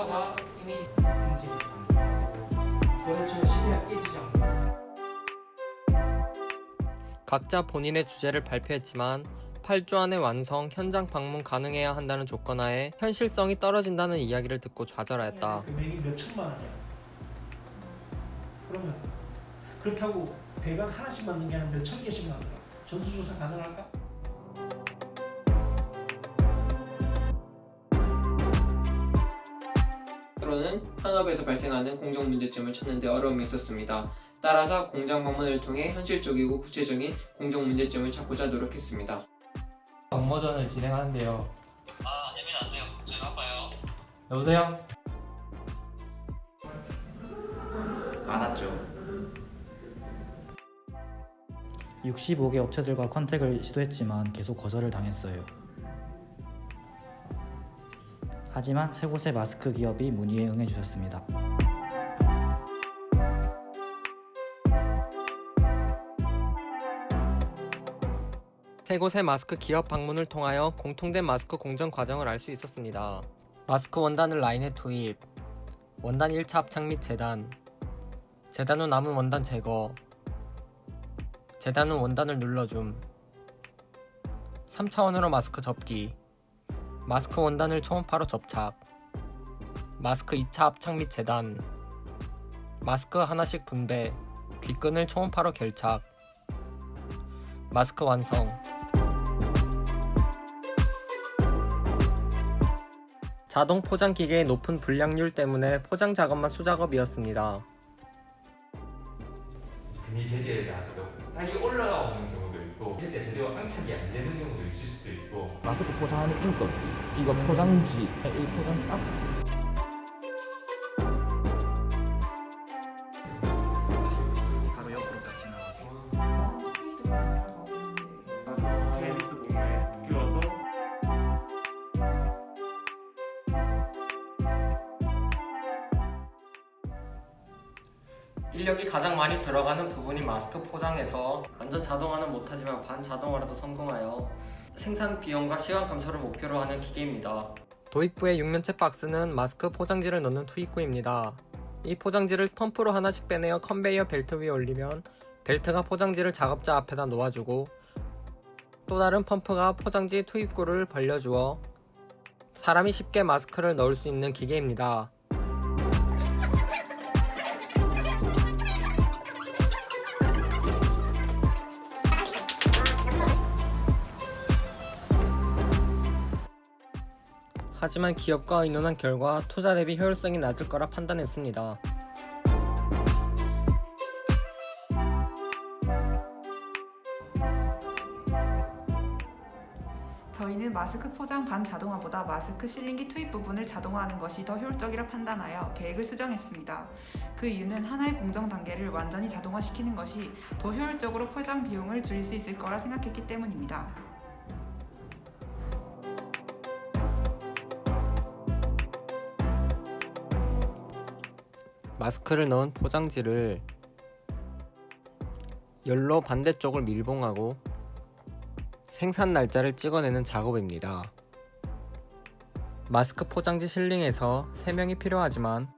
회사가 이미 각자 본인의 주제를 발표했지만 8주 안에 완성, 현장 방문 가능해야 한다는 조건 하에 현실성이 떨어진다는 이야기를 듣고 좌절하였다. 금액이 몇 천만 원이야. 그러면 그렇다고 배관 하나씩 만든 게 아니라 몇천 개씩 만들어. 전수조사 가능할까? 앞으로는 산업에서 발생하는 공정 문제점을 찾는 데 어려움이 있었습니다. 따라서 공장 방문을 통해 현실적이고 구체적인 공정 문제점을 찾고자 노력했습니다. 공모전을 진행하는데요. 아, 예민 안 돼요. 저희 바빠요. 여보세요? 많았죠. 65개 업체들과 컨택을 시도했지만 계속 거절을 당했어요. 하지만 세 곳의 마스크 기업이 문의에 응해주셨습니다. 세 곳의 마스크 기업 방문을 통하여 공통된 마스크 공정 과정을 알 수 있었습니다. 마스크 원단을 라인에 투입, 원단 1차 합착 및 재단, 재단 후 남은 원단 제거, 재단 후 원단을 눌러줌, 3차원으로 마스크 접기, 마스크 원단을 초음파로 접착, 마스크 2차 합착 및 재단, 마스크 하나씩 분배, 귓끈을 초음파로 결착, 마스크 완성. 자동 포장 기계의 높은 불량률 때문에 포장 작업만 수작업이었습니다. 비닐 재질에 나서도 땅이 올라오는 경우도 있고 때 제대로 안착이 안 되는 경우도 있을 수도 있고. 마스크 포장하는 인건 이거 포장지 이 포장 박스 인력이 가장 많이 들어가는 부분이 마스크 포장에서 완전 자동화는 못하지만 반자동화라도 성공하여 생산 비용과 시간 감소를 목표로 하는 기계입니다. 도입부의 6면체 박스는 마스크 포장지를 넣는 투입구입니다. 이 포장지를 펌프로 하나씩 빼내어 컨베이어 벨트 위에 올리면 벨트가 포장지를 작업자 앞에다 놓아주고 또 다른 펌프가 포장지 투입구를 벌려주어 사람이 쉽게 마스크를 넣을 수 있는 기계입니다. 하지만 기업과 의논한 결과 투자 대비 효율성이 낮을 거라 판단했습니다. 저희는 마스크 포장 반자동화보다 마스크 실링기 투입 부분을 자동화하는 것이 더 효율적이라 판단하여 계획을 수정했습니다. 그 이유는 하나의 공정 단계를 완전히 자동화시키는 것이 더 효율적으로 포장 비용을 줄일 수 있을 거라 생각했기 때문입니다. 마스크를 넣은 포장지를 열로 반대쪽을 밀봉하고 생산 날짜를 찍어내는 작업입니다. 마스크 포장지 실링에서 3명이 필요하지만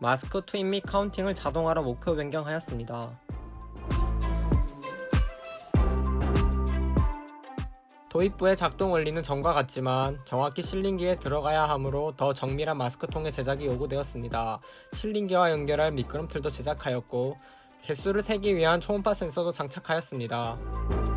마스크 투입 및 카운팅을 자동화로 목표 변경하였습니다. 도입부의 작동 원리는 전과 같지만 정확히 실링기에 들어가야 하므로 더 정밀한 마스크통의 제작이 요구되었습니다. 실링기와 연결할 미끄럼틀도 제작하였고 개수를 세기 위한 초음파 센서도 장착하였습니다.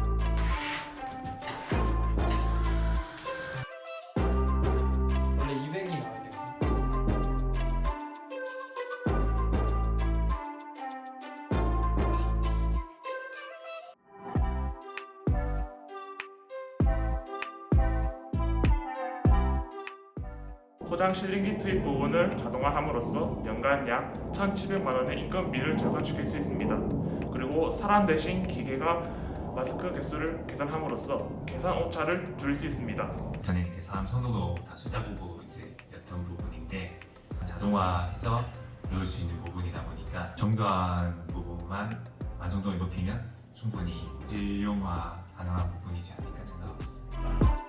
포장 실링기 투입 부분을 자동화함으로써 연간 약 1,700만 원의 인건비를 절감시킬 수 있습니다. 그리고 사람 대신 기계가 마스크 개수를 계산함으로써 계산 오차를 줄일 수 있습니다. 전에 이제 사람 선호도 다 숫자 보고 이제 였던 부분인데 자동화해서 넣을 수 있는 부분이다 보니까 정교한 부분만 완성도를 높이면 충분히 실용화 가능한 부분이지 않을까 생각하고 있습니다.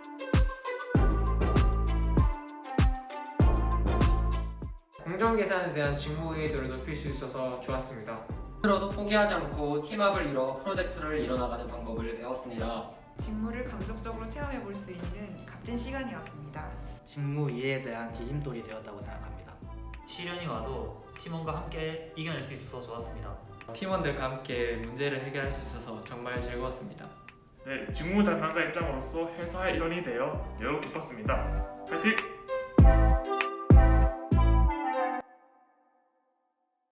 행정 계산에 대한 직무 이해도를 높일 수 있어서 좋았습니다. 스스로도 포기하지 않고 팀업을 이뤄 프로젝트를 이뤄나가는 방법을 배웠습니다. 직무를 감정적으로 체험해 볼 수 있는 값진 시간이었습니다. 직무 이해에 대한 디딤돌이 되었다고 생각합니다. 시련이 와도 팀원과 함께 이겨낼 수 있어서 좋았습니다. 팀원들과 함께 문제를 해결할 수 있어서 정말 즐거웠습니다. 네, 직무 담당자 입장으로서 회사의 일원이 되어 매우 기뻤습니다. 파이팅!